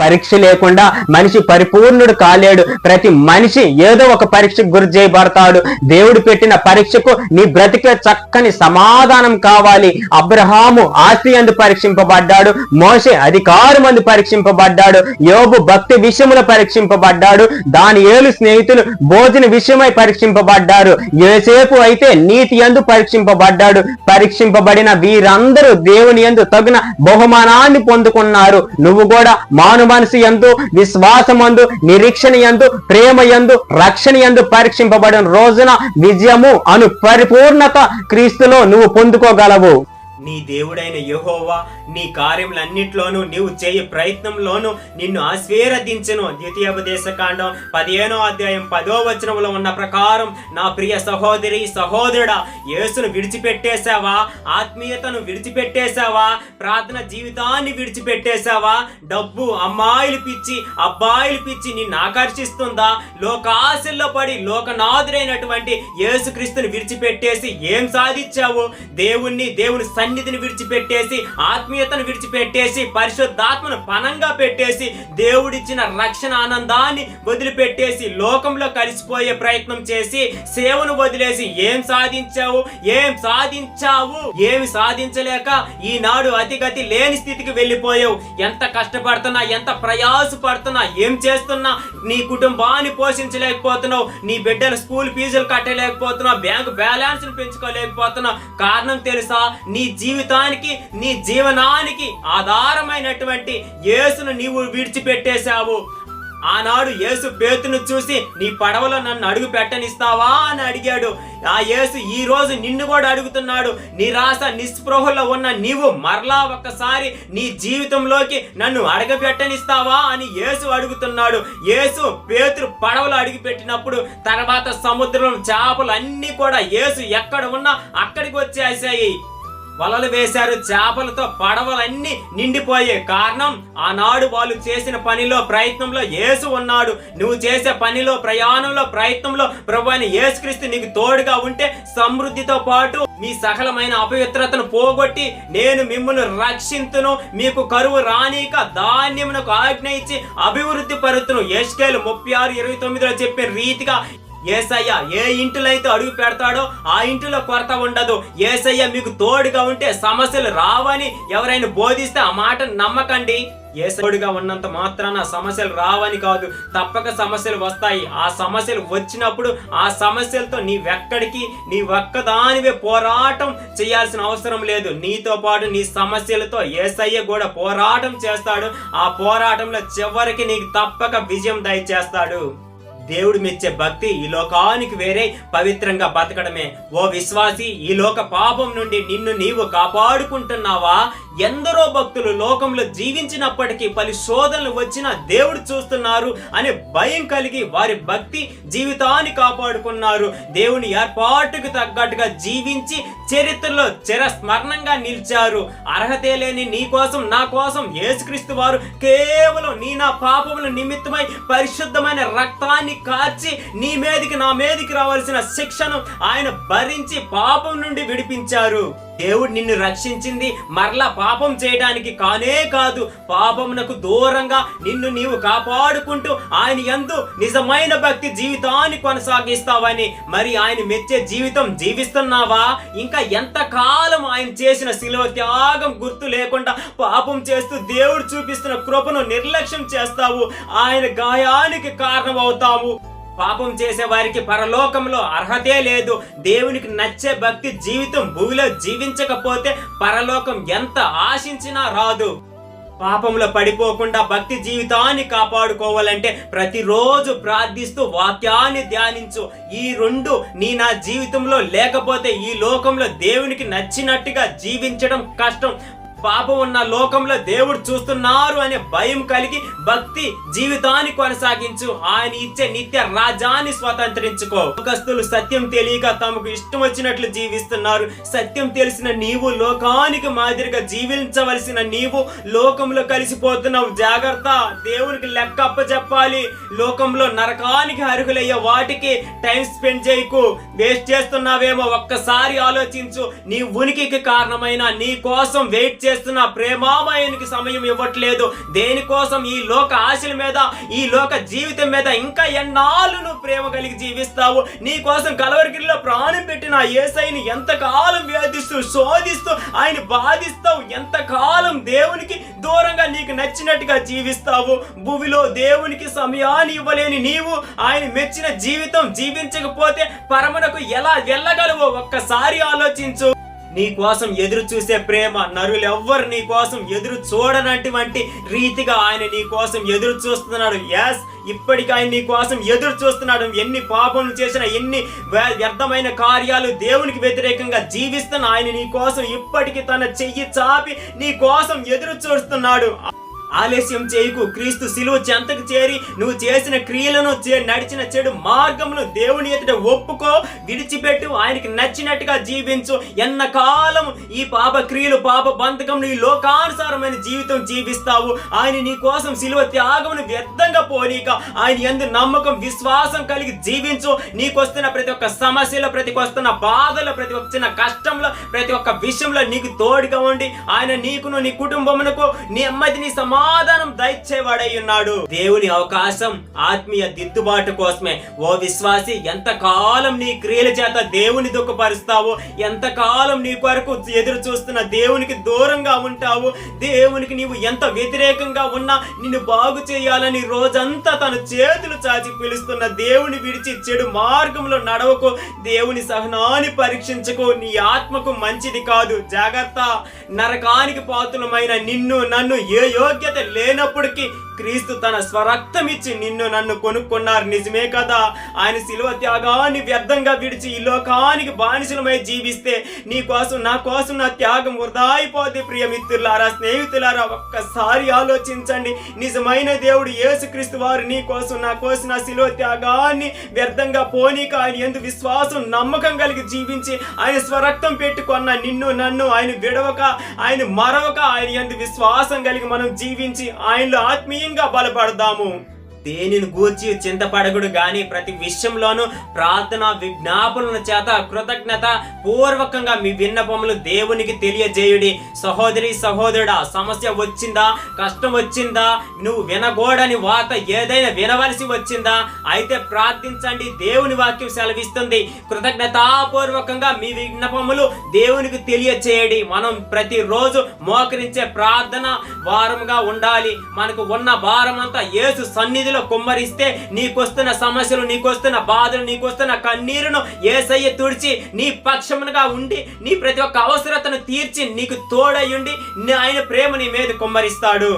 పరీక్ష లేకుండా మనిషి పరిపూర్ణుడు కాలేడు. ప్రతి మనిషి ఏదో ఒక పరీక్షకు గురి చేయబడతాడు. దేవుడు పెట్టిన పరీక్షకు నీ బ్రతికే చక్కని సమాధానం కావాలి. అబ్రహాము ఆస్తి అందు పరీక్షింపబడ్డాడు. మోసే అధికారం అందు పరీక్షింపబడ్డాడు. యోబు భక్తి విషయములో పరీక్షింపబడ్డాడు. దాని ఏలు స్నేహితులు భోజన విషయమై పరీక్షింపబడ్డారు. ఏసేపు అయితే నీతి యందు పరీక్షింపబడ్డాడు. పరీక్షింపబడిన వీరందరూ దేవుని యందు తగిన బహుమానాన్ని పొందుకున్నారు. నువ్వు కూడా మాను మనసు ఎందు విశ్వాసమందు నిరీక్షణ యందు ప్రేమ యందు రక్షణ యందు పరీక్షింపబడిన రోజున విజయము అను పరిపూర్ణత క్రీస్తులో నువ్వు పొందుకోగలవు. నీ దేవుడైన యహోవా నీ కార్యములన్నిట్లోనూ నీవు చేయ ప్రయత్నంలోనూ నిన్ను ఆశీర్వదించను. ద్వితీయోపదేశ కాండం పదిహేనో అధ్యాయం పదో వచనంలో ఉన్న ప్రకారం నా ప్రియ సహోదరి సహోదరుడా యేసును విడిచిపెట్టేశావా? ఆత్మీయతను విడిచిపెట్టేశావా? ప్రార్థన జీవితాన్ని విడిచిపెట్టేశావా? డబ్బు అమ్మాయిలు పిచ్చి అబ్బాయిలు పిచ్చి నిన్ను ఆకర్షిస్తుందా? లోకాశల్లో పడి లోకనాథుడైనటువంటి యేసుక్రీస్తుని విడిచిపెట్టేసి ఏం సాధించావు? దేవుణ్ణి దేవుని సన్నిధిని విడిచిపెట్టేసి ఆత్మీయతను విడిచిపెట్టేసి పరిశుద్ధాత్మను పనంగా పెట్టేసి దేవుడిచ్చిన రక్షణ ఆనందాన్ని వదిలిపెట్టేసి లోకంలో కలిసిపోయే ప్రయత్నం చేసి సేవను వదిలేసి ఏం సాధించావు? ఏం సాధించావు? ఏమి సాధించలేక ఈనాడు అతిగతి లేని స్థితికి వెళ్ళిపోయావు. ఎంత కష్టపడుతున్నా ఎంత ప్రయాస పడుతున్నా ఏం చేస్తున్నా నీ కుటుంబాన్ని పోషించలేకపోతున్నావు. నీ బిడ్డల స్కూల్ ఫీజులు కట్టలేకపోతున్నావు. Bank balance పెంచుకోలేకపోతున్నావు. కారణం తెలుసా? నీ జీవితానికి నీ జీవనానికి ఆధారమైనటువంటి యేసును నీవు విడిచిపెట్టేశావు. ఆనాడు యేసు పేతును చూసి నీ పడవలో నన్ను అడుగు పెట్టనిస్తావా? అని అడిగాడు. ఆ యేసు ఈ రోజు నిన్ను కూడా అడుగుతున్నాడు. నిరాశ నిస్పృహలో ఉన్న నీవు మరలా ఒక్కసారి నీ జీవితంలోకి నన్ను అడగబెట్టనిస్తావా అని యేసు అడుగుతున్నాడు. యేసు పేతురు పడవలు అడుగుపెట్టినప్పుడు తర్వాత సముద్రం చేపలు అన్నీ కూడా యేసు ఎక్కడ ఉన్నా అక్కడికి వచ్చేసాయి. వలలు వేశారు చేపలతో పడవలన్నీ నిండిపోయే కారణం ఆనాడు వాళ్ళు చేసిన పనిలో ప్రయత్నంలో యేసు ఉన్నాడు. నువ్వు చేసే పనిలో ప్రయాణంలో ప్రయత్నంలో ప్రభు అయిన యేసుక్రీస్తు నీకు తోడుగా ఉంటే సమృద్ధితో పాటు మీ సకలమైన అపవిత్రతను పోగొట్టి నేను మిమ్మల్ని రక్షింతును. మీకు కరువు రానీక ధాన్యమునకు ఆజ్ఞ ఇచ్చి అభివృద్ధి పరుతును. ఎస్కేలు ముప్పై ఆరు ఇరవై తొమ్మిదిలో చెప్పిన రీతిగా ఏసయ్య ఏ ఇంటిలో అయితే అడుగు పెడతాడో ఆ ఇంటిలో కొరత ఉండదు. ఏసయ్య మీకు తోడుగా ఉంటే సమస్యలు రావని ఎవరైనా బోధిస్తే ఆ మాట నమ్మకండి. ఏసోడుగా ఉన్నంత మాత్రాన సమస్యలు రావని కాదు తప్పక సమస్యలు వస్తాయి. ఆ సమస్యలు వచ్చినప్పుడు ఆ సమస్యలతో నీవెక్కడికి నీ ఒక్కదానివే పోరాటం చేయాల్సిన అవసరం లేదు. నీతో పాటు నీ సమస్యలతో ఏసయ్య కూడా పోరాటం చేస్తాడు. ఆ పోరాటంలో చివరికి నీకు తప్పక విజయం దయచేస్తాడు. దేవుడు మెచ్చే భక్తి ఈ లోకానికి వేరే పవిత్రంగా బతకడమే. ఓ విశ్వాసి ఈ లోక పాపం నుండి నిన్ను నీవు కాపాడుకుంటున్నావా? ఎందరో భక్తులు లోకంలో జీవించినప్పటికీ పలు శోధనలు వచ్చినా దేవుడు చూస్తున్నారు అనే భయం కలిగి వారి భక్తి జీవితాన్ని కాపాడుకున్నారు. దేవుని ఏర్పాటుకు తగ్గట్టుగా జీవించి చరిత్రలో చిరస్మరణంగా నిలిచారు. అర్హతే లేని నీ కోసం నా కోసం యేసుక్రీస్తు వారు కేవలం నీ నా పాపముల నిమిత్తమై పరిశుద్ధమైన రక్తాన్ని కార్చి నీ మీదికి నా మీదికి రావాల్సిన శిక్షను ఆయన భరించి పాపం నుండి విడిపించారు. దేవుడు నిన్ను రక్షించింది మరలా పాపం చేయడానికి కానే కాదు. పాపమునకు దూరంగా నిన్ను నీవు కాపాడుకుంటూ ఆయన ఎందు నిజమైన భక్తి జీవితాన్ని కొనసాగిస్తావని మరి ఆయన మెచ్చే జీవితం జీవిస్తున్నావా? ఇంకా ఎంతకాలం ఆయన చేసిన శిలువ త్యాగం గుర్తు లేకుండా పాపం చేస్తూ దేవుడు చూపిస్తున్న కృపను నిర్లక్ష్యం చేస్తావు. ఆయన గాయానికి కారణమవుతావు. పాపం చేసే వారికి పరలోకంలో అర్హతే లేదు. దేవునికి నచ్చే భక్తి జీవితం భూమిలో జీవించకపోతే పరలోకం ఎంత ఆశించినా రాదు. పాపంలో పడిపోకుండా భక్తి జీవితాన్ని కాపాడుకోవాలంటే ప్రతిరోజు ప్రార్థిస్తూ వాక్యాన్ని ధ్యానించు. ఈ రెండు నీ నా జీవితంలో లేకపోతే ఈ లోకంలో దేవునికి నచ్చినట్టుగా జీవించడం కష్టం. పాపం ఉన్న లోకంలో దేవుడు చూస్తున్నారు అనే భయం కలిగి భక్తి జీవితాన్ని కొనసాగించు. ఆయన ఇచ్చే నిత్య రాజాన్ని స్వతంత్రించుకో. లోకస్తులు సత్యం తెలియక తమకు ఇష్టం వచ్చినట్లు జీవిస్తున్నారు. సత్యం తెలిసిన నీవు లోకానికి మాదిరిగా జీవించవలసిన నీవు లోకంలో కలిసిపోతున్నావు. జాగ్రత్త దేవునికి లెక్క అప్పచెప్పాలి. లోకంలో నరకానికి అర్హులయ్యే వాటికి టైం స్పెండ్ చేయకు. వేస్ట్ చేస్తున్నావేమో ఒక్కసారి ఆలోచించు. నీ ఉనికికి కారణమైన నీ కోసం వెయిట్ చేస్తున్న ప్రేమామయునికి సమయం ఇవ్వట్లేదు. దేనికోసం ఈ లోక ఆశల మీద ఈ లోక జీవితం మీద ఇంకా ఎన్నాళ్ళు నువ్వు ప్రేమ కలిగి జీవిస్తావు? నీ కోసం కలవరిగిరిలో ప్రాణం పెట్టిన ఏసైని ఎంతకాలం వేధిస్తూ శోధిస్తూ ఆయన బాధిస్తావు? ఎంతకాలం దేవునికి దూరంగా నీకు నచ్చినట్టుగా జీవిస్తావు? భూమిలో దేవునికి సమయాన్ని ఇవ్వలేని నీవు ఆయన మెచ్చిన జీవితం జీవించకపోతే పరమనకు ఎలా వెళ్ళగలవో? ఒక్కసారి ఆలోచించు. నీ కోసం ఎదురు చూసే ప్రేమ నరులు ఎవ్వరు నీ కోసం ఎదురు చూడనటువంటి రీతిగా ఆయన నీ కోసం ఎదురు చూస్తున్నాడు. ఎస్ ఇప్పటికి ఆయన నీ కోసం ఎదురు చూస్తున్నాడు. ఎన్ని పాపములు చేసిన ఎన్ని వ్యర్థమైన కార్యాలు దేవునికి వ్యతిరేకంగా జీవిస్తున్న ఆయన నీ కోసం ఇప్పటికి తన చెయ్యి చాపి నీ కోసం ఎదురు చూస్తున్నాడు. ఆలస్యం చేయకు. క్రీస్తు శిలువ చెంతకు చేరి నువ్వు చేసిన క్రియలను చే- నడిచిన చెడు మార్గమును దేవుని ఎదుట ఒప్పుకో విడిచిపెట్టు ఆయనకి నచ్చినట్టుగా జీవించు. ఎన్నకాలం ఈ పాప క్రియలు పాప బంధకం ఈ లోకానుసారమైన జీవితం జీవిస్తావు. ఆయన నీ కోసం శిలువ త్యాగమును వ్యర్థంగా పోనీక ఆయన ఎందు నమ్మకం విశ్వాసం కలిగి జీవించు. నీకొస్తున్న ప్రతి ఒక్క సమస్యలో ప్రతి వస్తున్న బాధలో ప్రతి ఒక్క చిన్న కష్టంలో ప్రతి ఒక్క విషయంలో నీకు తోడుగా ఉండి ఆయన నీకును నీ కుటుంబమునకు నీ అమ్మది నీ సమాధానం దయచేవాడై ఉన్నాడు దేవుని అవకాశం ఆత్మీయ దిద్దుబాటు కోసమే. ఓ విశ్వాసి ఎంత కాలం నీ క్రియల చేత దేవుని దుఃఖపరుస్తావో ఎంత కాలం నీ కొరకు ఎదురు చూస్తున్న దేవునికి దూరంగా ఉంటావు దేవునికి నీవు ఎంత వ్యతిరేకంగా ఉన్నా నిన్ను బాగు చేయాలని రోజంతా తన చేతులు చాచి పిలుస్తున్న దేవుని విడిచి చెడు మార్గంలో నడవకు దేవుని సహనాన్ని పరీక్షించకు. నీ ఆత్మకు మంచిది కాదు. జాగ్రత్త. నరకానికి పాతులమైన నిన్ను నన్ను ఏ యోగ్య యోగ్యత లేనప్పటికీ క్రీస్తు తన స్వరక్తం ఇచ్చి నిన్ను నన్ను కొనుక్కున్నారు. నిజమే కదా? ఆయన శిలువ త్యాగాన్ని వ్యర్థంగా విడిచి ఈ లోకానికి బానిసలమై జీవిస్తే నీ కోసం నా కోసం నా త్యాగం వృధా అయిపోతే ప్రియమిత్రులారా స్నేహితులారా ఒక్కసారి ఆలోచించండి. నిజమైన దేవుడు యేసుక్రీస్తు వారు నీ కోసం నా కోసం నా శిలువ త్యాగాన్ని వ్యర్థంగా పోనీక ఆయన ఎందు విశ్వాసం నమ్మకం కలిగి జీవించి ఆయన స్వరక్తం పెట్టుకున్న నిన్ను నన్ను ఆయన విడవక ఆయన మరవక ఆయన ఎందు విశ్వాసం కలిగి మనం జీవించి ఆయనలో ఆత్మీయ బలపడదాము దేనిని గూర్చి చింతపడగుడు గాని ప్రతి విషయంలోనూ ప్రార్థన విజ్ఞాపనల చేత కృతజ్ఞత పూర్వకంగా మీ విన్నపములు దేవునికి తెలియజేయుడి. సహోదరి సహోదరుడా సమస్య వచ్చిందా? కష్టం వచ్చిందా? నువ్వు వినకూడని వార్త ఏదైనా వినవలసి వచ్చిందా? అయితే ప్రార్థించండి దేవుని వాక్యం సెలవిస్తుంది. కృతజ్ఞతాపూర్వకంగా మీ విన్నపములు దేవునికి తెలియచేయడి. మనం ప్రతిరోజు మోకరించే ప్రార్థన వారముగా ఉండాలి. మనకు ఉన్న వారమంతా యేసు సన్నిధి సన్నిధిలో కుమ్మరిస్తే నీకొస్తున్న సమస్యలు నీకొస్తున్న బాధలు నీకొస్తున్న కన్నీరును ఏసయ్య తుడిచి నీ పక్షమునుగా ఉండి నీ ప్రతి ఒక్క అవసరతను తీర్చి నీకు తోడయుండి నీ ఆయన ప్రేమ నీ మీద కుమ్మరిస్తాడు.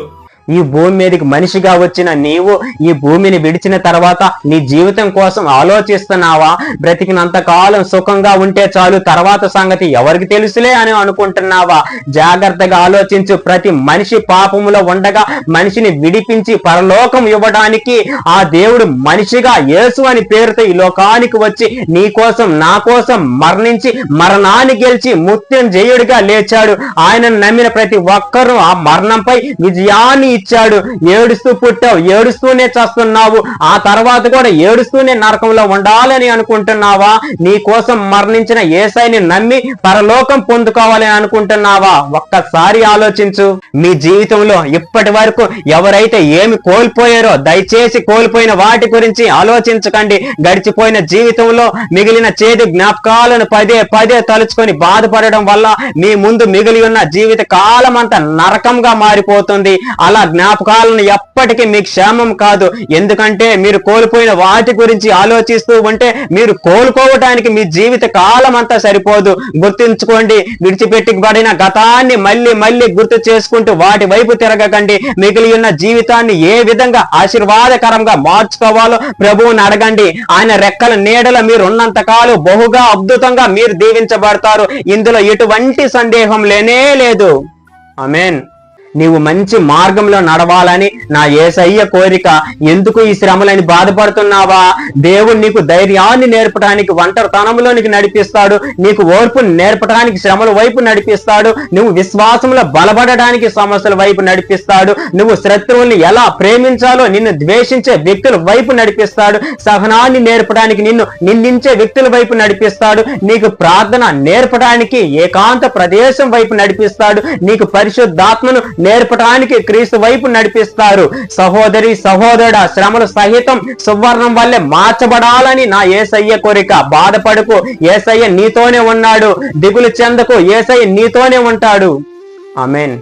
ఈ భూమి మీదకి మనిషిగా వచ్చిన నీవు ఈ భూమిని విడిచిన తర్వాత నీ జీవితం కోసం ఆలోచిస్తున్నావా? బ్రతికినంత కాలం సుఖంగా ఉంటే చాలు తర్వాత సంగతి ఎవరికి తెలుసులే అని అనుకుంటున్నావా? జాగ్రత్తగా ఆలోచించు. ప్రతి మనిషి పాపములో ఉండగా మనిషిని విడిపించి పరలోకం ఇవ్వడానికి ఆ దేవుడు మనిషిగా యేసు అని పేరుతో ఈ లోకానికి వచ్చి నీ కోసం నా కోసం మరణించి మరణాన్ని గెలిచి ముత్యం జయుడిగా లేచాడు. ఆయనను నమ్మిన ప్రతి ఒక్కరూ ఆ మరణంపై విజయాన్ని ఇచ్చాడు. ఏడుస్తూ పుట్టావు ఏడుస్తూనే చస్తున్నావు. ఆ తర్వాత కూడా ఏడుస్తూనే నరకంలో ఉండాలని అనుకుంటున్నావా? నీ కోసం మరణించిన ఏసైని నమ్మి పరలోకం పొందుకోవాలని అనుకుంటున్నావా? ఒక్కసారి ఆలోచించు. మీ జీవితంలో ఇప్పటి వరకు ఎవరైతే ఏమి కోల్పోయారో దయచేసి కోల్పోయిన వాటి గురించి ఆలోచించకండి. గడిచిపోయిన జీవితంలో మిగిలిన చేదు జ్ఞాపకాలను పదే పదే తలుచుకొని బాధపడడం వల్ల మీ ముందు మిగిలి ఉన్న జీవిత కాలం అంతా నరకంగా మారిపోతుంది. అలా జ్ఞాపకాలను ఎప్పటికీ మీకు క్షేమం కాదు. ఎందుకంటే మీరు కోల్పోయిన వాటి గురించి ఆలోచిస్తూ ఉంటే మీరు కోలుకోవటానికి మీ జీవిత కాలం అంతా సరిపోదు. గుర్తుంచుకోండి విడిచిపెట్టబడిన గతాన్ని మళ్ళీ మళ్ళీ గుర్తు చేసుకుంటూ వాటి వైపు తిరగకండి. మిగిలి ఉన్న జీవితాన్ని ఏ విధంగా ఆశీర్వాదకరంగా మార్చుకోవాలో ప్రభువుని అడగండి. ఆయన రెక్కల నీడల మీరు ఉన్నంత కాలం బహుగా అద్భుతంగా మీరు దీవించబడతారు. ఇందులో ఎటువంటి సందేహం లేనే లేదు. అమేన్ నీవు మంచి మార్గంలో నడవాలని నా ఏసయ్య కోరిక. ఎందుకు ఈ శ్రమలని బాధపడుతున్నావా? దేవుడు నీకు ధైర్యాన్ని నేర్పడానికి ఒంటరితనంలోనికి నడిపిస్తాడు. నీకు ఓర్పు నేర్పడానికి శ్రమల వైపు నడిపిస్తాడు. నువ్వు విశ్వాసంలో బలపడడానికి సమస్యల వైపు నడిపిస్తాడు. నువ్వు శత్రువుల్ని ఎలా ప్రేమించాలో నిన్ను ద్వేషించే వ్యక్తుల వైపు నడిపిస్తాడు. సహనాన్ని నేర్పడానికి నిన్ను నిందించే వ్యక్తుల వైపు నడిపిస్తాడు. నీకు ప్రార్థన నేర్పడానికి ఏకాంత ప్రదేశం వైపు నడిపిస్తాడు. నీకు పరిశుద్ధాత్మను నేర్పడానికి క్రీస్తు వైపు నడిపిస్తారు. సహోదరి సహోదరుడ శ్రమలు సహితం సువర్ణం వల్లే మార్చబడాలని నా ఏసయ్య కోరిక. బాధపడుకు ఏసయ్య నీతోనే ఉన్నాడు. దిగులు చెందకు ఏసయ్య నీతోనే ఉంటాడు. ఆమెన్.